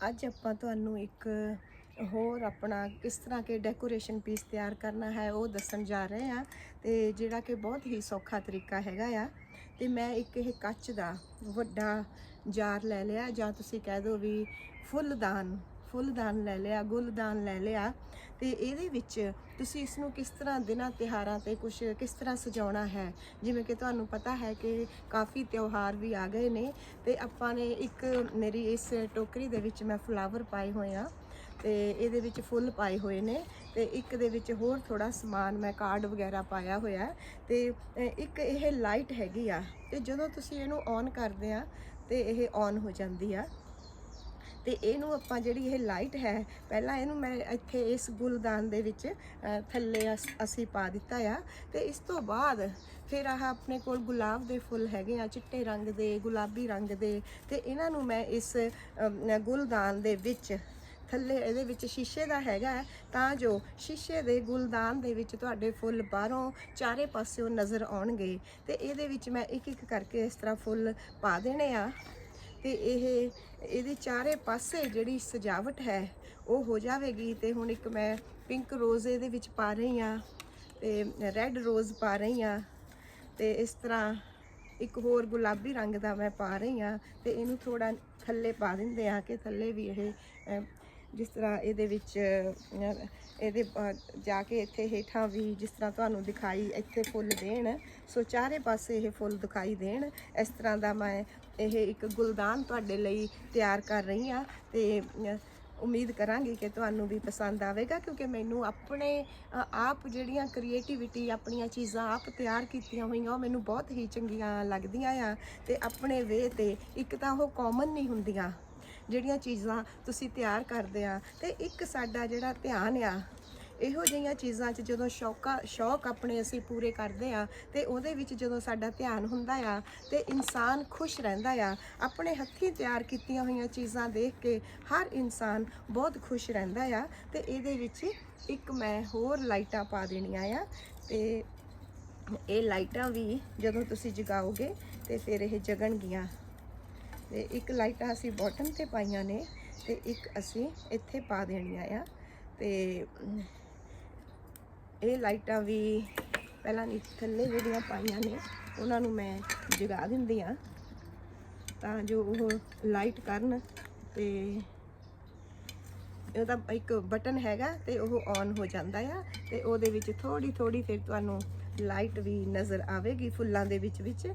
ਅੱਜ ਆਪਾਂ ਤੁਹਾਨੂੰ ਇੱਕ ਹੋਰ ਆਪਣਾ ਕਿਸ ਤਰ੍ਹਾਂ ਕੇ ਡੈਕੋਰੇਸ਼ਨ ਪੀਸ ਤਿਆਰ ਕਰਨਾ ਹੈ, ਉਹ ਦੱਸਣ ਜਾ ਰਹੇ ਹਾਂ ਤੇ ਜਿਹੜਾ ਕਿ ਬਹੁਤ ਹੀ ਸੌਖਾ ਤਰੀਕਾ ਹੈਗਾ ਆ। ਤੇ ਮੈਂ ਇੱਕ ਇਹ ਕੱਚ ਦਾ ਵੱਡਾ ਜਾਰ ਲੈ ਲਿਆ, ਜਾਂ ਤੁਸੀਂ ਕਹਿ ਦਿਓ ਵੀ ਫੁੱਲਦਾਨ। ਫੁੱਲਦਾਨ ਲੈ ਲਿਆ, ਗੁੱਲਦਾਨ ਲੈ ਲਿਆ ਤੇ ਇਹਦੇ ਵਿੱਚ ਤੁਸੀਂ ਇਸ ਨੂੰ ਕਿਸ ਤਰ੍ਹਾਂ ਦਿਨਾਂ ਤਿਹਾਰਾਂ ਤੇ ਕੁਝ ਕਿਸ ਤਰ੍ਹਾਂ ਸਜਾਉਣਾ ਹੈ? ਜਿਵੇਂ ਕਿ ਤੁਹਾਨੂੰ ਪਤਾ ਹੈ ਕਿ ਕਾਫੀ ਤਿਉਹਾਰ ਵੀ ਆ ਗਏ ਨੇ ਤੇ ਆਪਾਂ ਨੇ ਇੱਕ ਮੇਰੀ ਇਸ ਟੋਕਰੀ ਦੇ ਵਿੱਚ ਮੈਂ ਫਲਾਵਰ ਪਾਏ ਹੋਏ ਆ ਤੇ ਇਹਦੇ ਵਿੱਚ ਫੁੱਲ ਪਾਏ ਹੋਏ ਨੇ ਤੇ ਇੱਕ ਦੇ ਵਿੱਚ ਹੋਰ ਥੋੜਾ ਸਮਾਨ ਮੈਂ ਕਾਰਡ ਵਗੈਰਾ ਪਾਇਆ ਹੋਇਆ ਹੈ ਤੇ ਇੱਕ ਇਹ ਲਾਈਟ ਹੈਗੀ ਆ ਤੇ ਜਦੋਂ ਤੁਸੀਂ ਇਹਨੂੰ ਔਨ ਕਰਦੇ ਆ ਤੇ ਇਹ ਔਨ ਹੋ ਜਾਂਦੀ ਆ। ਤੇ ਇਹਨੂੰ ਆਪਾਂ ਜਿਹੜੀ ਇਹ ਲਾਈਟ ਹੈ, ਪਹਿਲਾਂ ਇਹਨੂੰ ਮੈਂ ਇੱਥੇ ਇਸ ਗੁਲਦਾਨ ਦੇ ਵਿੱਚ ਥੱਲੇ ਅਸ- ਅਸੀਂ ਪਾ ਦਿੱਤਾ ਆ। ਤੇ ਇਸ ਤੋਂ ਬਾਅਦ ਫਿਰ ਆਹ ਆਪਣੇ ਕੋਲ ਗੁਲਾਬ ਦੇ ਫੁੱਲ ਹੈਗੇ ਆ, ਚਿੱਟੇ ਰੰਗ ਦੇ, ਗੁਲਾਬੀ ਰੰਗ ਦੇ। ਤੇ ਇਹਨਾਂ ਨੂੰ ਮੈਂ ਇਸ ਗੁਲਦਾਨ ਦੇ ਵਿੱਚ, ਥੱਲੇ ਇਹਦੇ ਵਿੱਚ ਸ਼ੀਸ਼ੇ ਦਾ ਹੈਗਾ ਤਾਂ ਜੋ ਸ਼ੀਸ਼ੇ ਦੇ ਗੁਲਦਾਨ ਦੇ ਵਿੱਚ ਤੁਹਾਡੇ ਫੁੱਲ ਬਾਹਰੋਂ ਚਾਰੇ ਪਾਸਿਓਂ ਨਜ਼ਰ ਆਉਣਗੇ। ਤੇ ਇਹਦੇ ਵਿੱਚ ਮੈਂ ਇੱਕ ਇੱਕ ਕਰਕੇ ਇਸ ਤਰ੍ਹਾਂ ਫੁੱਲ ਪਾ ਦੇਣੇ ਆ। ਤੇ ਇਹ, ਇਹਦੇ ਚਾਰੇ ਪਾਸੇ ਜਿਹੜੀ ਸਜਾਵਟ ਹੈ, ਉਹ ਹੋ ਜਾਵੇਗੀ। ਤੇ ਹੁਣ ਇੱਕ ਮੈਂ ਪਿੰਕ ਰੋਜ਼ ਇਹਦੇ ਵਿੱਚ ਪਾ ਰਹੀ ਆ ਤੇ ਰੈੱਡ ਰੋਜ਼ ਪਾ ਰਹੀ ਆ ਤੇ ਇਸ ਤਰ੍ਹਾਂ ਇੱਕ ਹੋਰ ਗੁਲਾਬੀ ਰੰਗ ਦਾ ਮੈਂ ਪਾ ਰਹੀ ਆ ਤੇ ਇਹਨੂੰ ਥੋੜਾ ਥੱਲੇ ਪਾ ਦਿੰਦੇ ਆ ਕਿ ਥੱਲੇ ਵੀ ਇਹ ਜਿਸ ਤਰ੍ਹਾਂ ਇਹਦੇ ਵਿੱਚ ਇਹਦੇ ਜਾ ਕੇ ਇੱਥੇ ਹੇਠਾਂ ਵੀ ਜਿਸ ਤਰ੍ਹਾਂ ਤੁਹਾਨੂੰ ਦਿਖਾਈ ਇੱਥੇ ਫੁੱਲ ਦੇਣ, ਸੋ ਚਾਰੇ ਪਾਸੇ ਇਹ ਫੁੱਲ ਦਿਖਾਈ ਦੇਣ। ਇਸ ਤਰ੍ਹਾਂ ਦਾ ਮੈਂ ਇਹ ਇੱਕ ਗੁਲਦਾਨ ਤੁਹਾਡੇ ਲਈ ਤਿਆਰ ਕਰ ਰਹੀ ਆ ਤੇ ਉਮੀਦ ਕਰਾਂਗੀ ਕਿ ਤੁਹਾਨੂੰ ਵੀ ਪਸੰਦ ਆਵੇਗਾ, ਕਿਉਂਕਿ ਮੈਨੂੰ ਆਪਣੇ ਆਪ ਜਿਹੜੀਆਂ ਕ੍ਰੀਏਟੀਵਿਟੀ ਆਪਣੀਆਂ ਚੀਜ਼ਾਂ ਆਪ ਤਿਆਰ ਕੀਤੀਆਂ ਹੋਈਆਂ, ਉਹ ਮੈਨੂੰ ਬਹੁਤ ਹੀ ਚੰਗੀਆਂ ਲੱਗਦੀਆਂ ਆ ਤੇ ਆਪਣੇ ਵੇ ਤੇ ਇੱਕ ਤਾਂ ਉਹ ਕਾਮਨ ਨਹੀਂ ਹੁੰਦੀਆਂ। ਜਿਹੜੀਆਂ ਚੀਜ਼ਾਂ ਤੁਸੀਂ ਤਿਆਰ ਕਰਦੇ ਆ ਤੇ ਇੱਕ ਸਾਡਾ ਜਿਹੜਾ ਧਿਆਨ ਆ, ਇਹੋ ਜਿਹੀਆਂ ਚੀਜ਼ਾਂ 'ਚ ਜਦੋਂ ਸ਼ੌਕਾ, ਸ਼ੌਕ ਆਪਣੇ ਅਸੀਂ ਪੂਰੇ ਕਰਦੇ ਆ ਤੇ ਉਹਦੇ ਵਿੱਚ ਜਦੋਂ ਸਾਡਾ ਧਿਆਨ ਹੁੰਦਾ ਆ ਤੇ ਇਨਸਾਨ ਖੁਸ਼ ਰਹਿੰਦਾ ਆ, ਆਪਣੇ ਹੱਥੀਂ ਤਿਆਰ ਕੀਤੀਆਂ ਹੋਈਆਂ ਚੀਜ਼ਾਂ ਦੇਖ ਕੇ ਹਰ ਇਨਸਾਨ ਬਹੁਤ ਖੁਸ਼ ਰਹਿੰਦਾ ਆ ਤੇ ਇਹਦੇ ਵਿੱਚ ਇੱਕ ਮੈਂ ਹੋਰ ਲਾਈਟਾਂ ਪਾ ਦੇਣੀਆਂ ਆ ਤੇ ਇਹ ਲਾਈਟਾਂ ਵੀ ਜਦੋਂ ਤੁਸੀਂ ਜਗਾਓਗੇ ਤੇ ਫਿਰ ਇਹ ਜਗਣਗੀਆਂ। ਤੇ ਇੱਕ ਲਾਈਟਾਂ ਅਸੀਂ ਬਾਟਮ ਤੇ ਪਾਈਆਂ ਨੇ ਤੇ ਇੱਕ ਅਸੀਂ ਇੱਥੇ ਪਾ ਦੇਣੀਆਂ ਆ। ਤੇ ਇਹ ਲਾਈਟਾਂ ਵੀ ਪਹਿਲਾਂ ਨੀਚੇ ਥੱਲੇ ਜਿਹੜੀਆਂ ਪਾਈਆਂ ਨੇ, ਉਹਨਾਂ ਨੂੰ ਮੈਂ ਜਗਾ ਦਿੰਦੀ ਆ ਤਾਂ ਜੋ ਉਹ ਲਾਈਟ ਕਰਨ ਤੇ ਉਹਦਾ ਇੱਕ ਬਟਨ ਹੈਗਾ ਤੇ ਉਹ ਔਨ ਹੋ ਜਾਂਦਾ ਆ ਤੇ ਉਹਦੇ ਵਿੱਚ ਥੋੜੀ ਥੋੜੀ ਫਿਰ ਤੁਹਾਨੂੰ ਲਾਈਟ ਵੀ ਨਜ਼ਰ ਆਵੇਗੀ ਫੁੱਲਾਂ ਦੇ ਵਿੱਚ ਵਿੱਚ